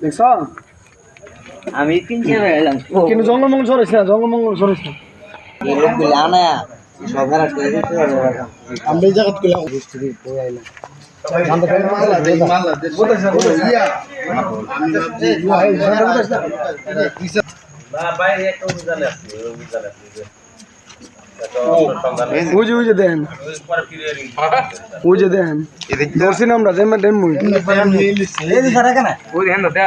দেখছ? আমি কিনছি এলাম কিন্তু জঙ্গলমঙ্গল সরেছে না জঙ্গলমঙ্গল সরেছে এই লোকগুলো আনা সরকার আটকে দিতে পারবে না। আমরা এই জায়গা তুলে বুঝে বুঝে দেন। বুঝে দেন। ধরছি না আমরা দেন দেন মুই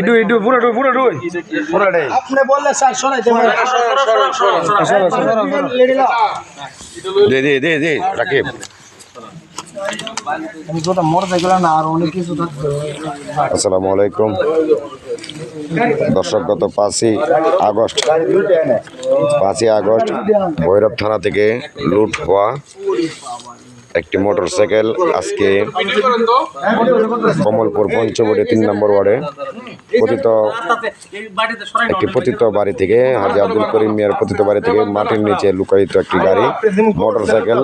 ইডু ইডু পুরো ডুই পুরো ডুই আপনি বললে স্যার দে দে দে দে রাকিব। আমি আর অনেক কিছু আসসালামু আলাইকুম। দর্শক গত পাঁচই আগস্ট। পাঁচই আগস্ট ভৈরব থানা থেকে লুট হওয়া একটি মোটরসাইকেল আজকে কমলপুর পঞ্চবটি তিন নম্বর ওয়ার্ডে পতিত একটি পতিত বাড়ি থেকে হাজি আব্দুল করিম মিয়ার পতিত বাড়ি থেকে মাটির নিচে লুকায়িত একটি গাড়ি, মোটরসাইকেল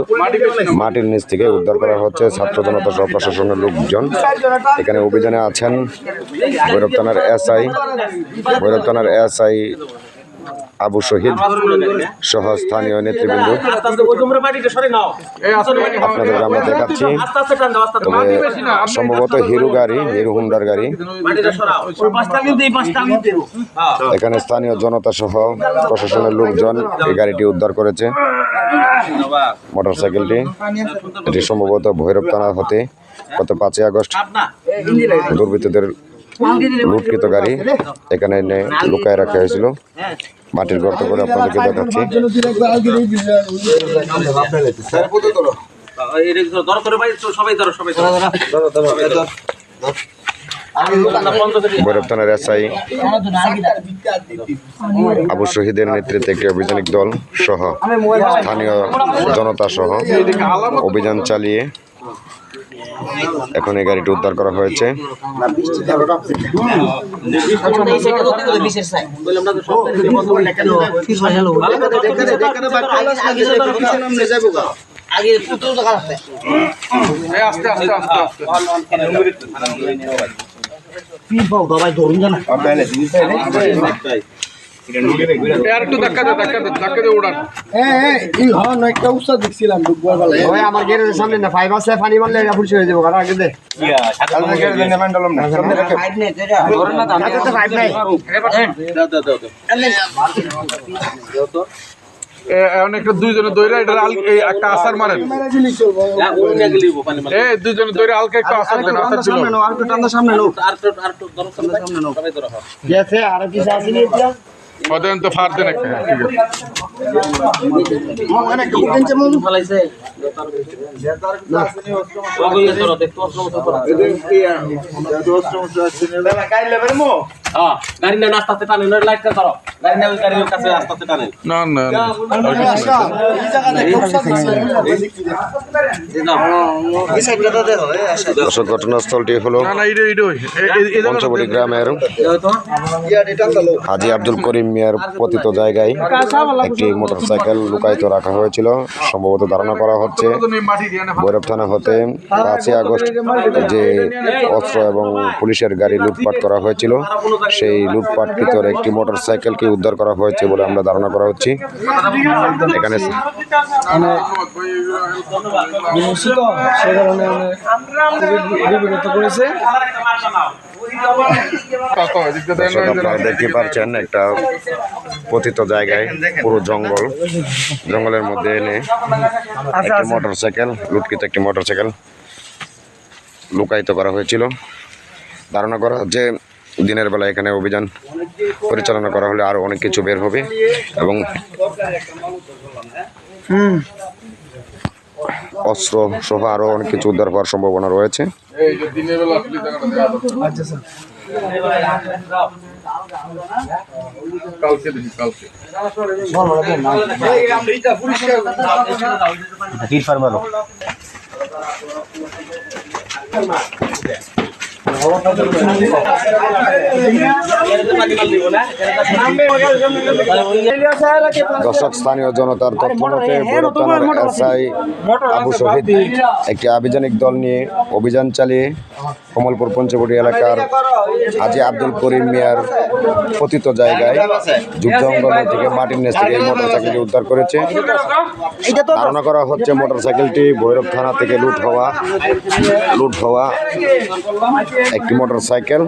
মাটির নিচ থেকে উদ্ধার করা হচ্ছে। ছাত্র জনতা সহ প্রশাসনের লোকজন এখানে অভিযানে আছেন। ভৈরব থানার এসআই, ভৈরব থানার এসআই আবু শহীদ, সহ স্থানীয় নেতৃবৃন্দ। আপনাদের আমরা দেখাচ্ছি। সম্ভবত হিরো গাড়ি, হিরো হুন্ডার গাড়ি। এখানে স্থানীয় জনতা সহ প্রশাসনের লোকজন এই গাড়িটি উদ্ধার করেছে। মোটরসাইকেলটি, এটি সম্ভবত ভৈরব থানা হতে গত পাঁচই আগস্ট। দুর্বৃত্তদের লুটকৃত গাড়ি এখানে এনে লুকায় রাখা হয়েছিল। মাটির গর্ত করে আপনাদেরকে দেখাচ্ছি। আবু শহীদের নেতৃত্বে একটি অভিযানিক দল সহ স্থানীয় জনতা সহ অভিযান চালিয়ে এখন এই গাড়িটি উদ্ধার করা হয়েছে। দোকান আছে এই হন একটা উৎসাহ দেখছিলাম দুপুর বেলায় ওই আমার গ্যারেজের সামনে না ফাইভ আসলে পানি মারলে এটা ফুলছে হয়ে যাব কারণ আগে দে। দুইজনে দৈরা এটা একটা আসার মারেন। এ দুইজনে দৈরা আলকে একটা আসার দেন আসার ছিল। সামনে নো আর একটু সামনে নো গেছে আর কিছু আসেনি ওদের তো ফার দেন একটা ঠিক আছে। মানে গাড়ি আস্তে আস্তে টানেন লাইট ধরো গাড়ি গাড়ির কাছে আস্তে আস্তে টানেন না না দর্শক ঘটনাস্থলটি হলো পঞ্চবটি গ্রামের হাজি আব্দুল করিম মিয়ার পতিত জায়গায় একটি মোটরসাইকেল লুকায়িত রাখা হয়েছিল সম্ভবত ধারণা করা হচ্ছে ভৈরব থানা হতে পাঁচই আগস্ট যে অস্ত্র এবং পুলিশের গাড়ি লুটপাট করা হয়েছিল সেই লুটপাট লুটপাটকৃতর একটি মোটরসাইকেলকে উদ্ধার করা হয়েছে বলে আমরা ধারণা করা হচ্ছে। এখানে করেছে আপনারা দেখতে পাচ্ছেন একটা পতিত জায়গায় পুরো জঙ্গল। জঙ্গলের মধ্যে এনে একটি মোটরসাইকেল লুটকৃত একটি মোটর সাইকেল লুকায়িত করা হয়েছিল। ধারণা করা যে দিনের বেলা এখানে অভিযান পরিচালনা করা হলে আরও অনেক কিছু বের হবে এবং অস্ত্র সহ আরও অনেক কিছু উদ্ধার হওয়ার সম্ভাবনা রয়েছে। এই যে দিনের বেলা আপনি জায়গাটা দেয়া দাও। আচ্ছা কালকে দর্শক, স্থানীয় জনতার তথ্য এসআই আবু শহীদ একটি আভিযানিক দল নিয়ে অভিযান চালিয়ে কমলপুর পঞ্চবটি এলাকার হাজি আব্দুল করিম মিয়ার পতিত জায়গায় যুগ জঙ্গল থেকে মাটির নিচ থেকে এই মোটরসাইকেলটি উদ্ধার করেছে। ধারণা করা হচ্ছে মোটরসাইকেলটি ভৈরব থানা থেকে লুট হওয়া লুট হওয়া একটি মোটরসাইকেল।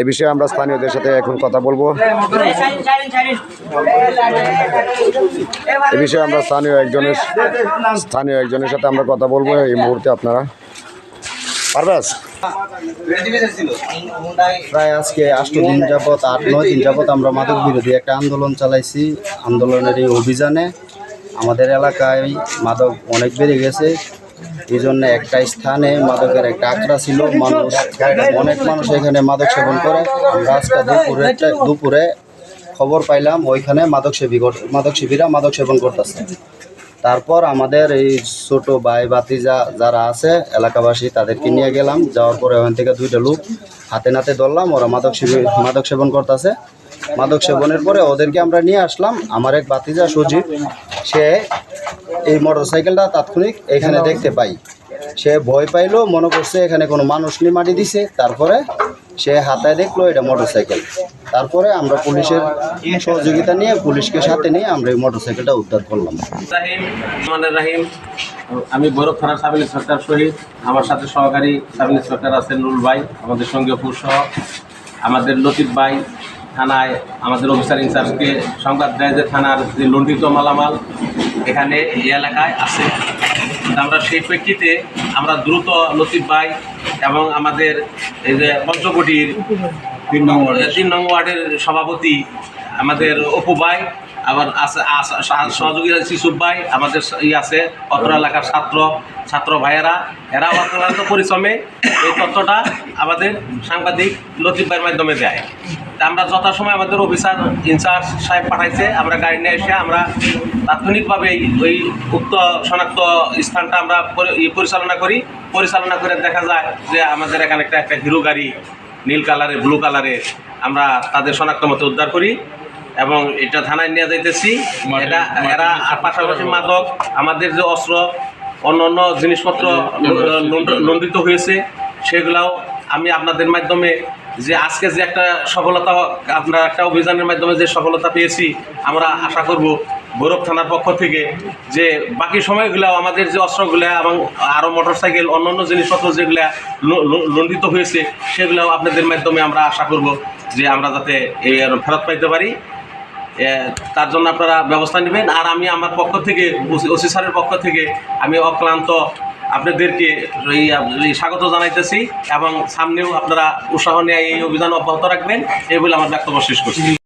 এ বিষয়ে আমরা স্থানীয়দের সাথে এখন কথা বলব। এ বিষয়ে আমরা স্থানীয় একজনের স্থানীয় একজনের সাথে আমরা কথা বলব। এই মুহূর্তে আপনারা। পারবেস প্রায় আজকে আষ্ট দিন যাবৎ, আট, নয় দিন যাবৎ আমরা মাদক বিরোধী একটা আন্দোলন চালাইছি। আন্দোলনের এই অভিযানে আমাদের এলাকায় মাদক অনেক বেড়ে গেছে। এই জন্য একটা স্থানে মাদকের একটা আখড়া ছিল। মানুষ, অনেক মানুষ এখানে মাদক সেবন করে। রাস্তা দুপুরে দুপুরে খবর পাইলাম, ওইখানে মাদক সেবী মাদক সেবীরা মাদক সেবন করতেছে। তারপর আমাদের এই ছোট ভাই বাতিজা যারা আছে, এলাকাবাসী, তাদেরকে নিয়ে গেলাম। যাওয়ার পরে ওখান থেকে দুইটা লোক হাতে নাতে ধরলাম, ওরা মাদক সেবী, মাদক সেবন করতেছে। মাদক সেবনের পরে ওদেরকে আমরা নিয়ে আসলাম। আমার এক বাতিজা সজীব, সে এই মোটরসাইকেলটা তাৎক্ষণিক এখানে দেখতে পাই। সে ভয় পাইলো, মনে করছে এখানে কোনো মানুষ নিয়ে মাটি দিছে। তারপরে সে হাতায় দেখল এটা মোটরসাইকেল। তারপরে আমরা পুলিশের সহযোগিতা নিয়ে, পুলিশকে সাথে নিয়ে আমরা এই মোটরসাইকেলটা উদ্ধার করলাম। রাহিম, আমি ভৈরব থানার সাব ইন্সপেক্টর শহীদ। আমার সাথে সহকারী সাব ইন্সপেক্টর আছেন নুরুল ভাই, আমাদের সঙ্গে সহ আমাদের লতিফ ভাই থানায় আমাদের অফিসার ইনচার্জকে সংবাদ দেয় যে থানার যে লণ্ডিত মালামাল এখানে এই এলাকায় আছে। আমরা সেই প্রেক্ষিতে আমরা দ্রুত লতিফ ভাই এবং আমাদের এই যে পঞ্চকোটির তিন নম্বর তিন নম্বর ওয়ার্ডের সভাপতি আমাদের অপু ভাই আবার আছে সহযোগী আছে শিশুপ ভাই আমাদের ই আছে অত্র এলাকার ছাত্র ছাত্র ভাইয়েরা। এরা অক্লান্ত পরিশ্রমে এই তথ্যটা আমাদের সাংবাদিক লতিফ ভাইয়ের মাধ্যমে দেয়। আমরা যথাসময় আমাদের অফিসার ইনচার্জ সাহেব পাঠাইছে আমরা গাড়ি নিয়ে এসে আমরা তাৎক্ষণিকভাবে ওই উক্ত শনাক্ত স্থানটা আমরা পরিচালনা করি পরিচালনা করে দেখা যায় যে আমাদের এখানে একটা একটা হিরো গাড়ি নীল কালারে ব্লু কালারের আমরা তাদের শনাক্ত মতো উদ্ধার করি এবং এটা থানায় নিয়ে যাইতেছি এটা এরা আর পাশাপাশি মাদক আমাদের যে অস্ত্র অন্য অন্য জিনিসপত্র লুণ্ঠিত হয়েছে সেগুলাও আমি আপনাদের মাধ্যমে যে আজকে যে একটা সফলতা আপনার একটা অভিযানের মাধ্যমে যে সফলতা পেয়েছি, আমরা আশা করব গৌরব থানার পক্ষ থেকে যে বাকি সময়গুলো আমাদের যে অস্ত্রগুলো এবং আরও মোটরসাইকেল অন্য অন্য জিনিসপত্র যেগুলো লু- লু- হয়েছে সেগুলো আপনাদের মাধ্যমে আমরা আশা করব যে আমরা যাতে এই ফেরত পাইতে পারি। তার জন্য আপনারা ব্যবস্থা নেবেন। আর আমি আমার পক্ষ থেকে ওসি স্যারের পক্ষ থেকে আমি অক্লান্ত আপনাদেরকে এই স্বাগত জানাইতেছি এবং সামনেও আপনারা উৎসাহ নিয়ে এই অভিযান অব্যাহত রাখবেন। এই বলে আমার বক্তব্য শেষ করছি।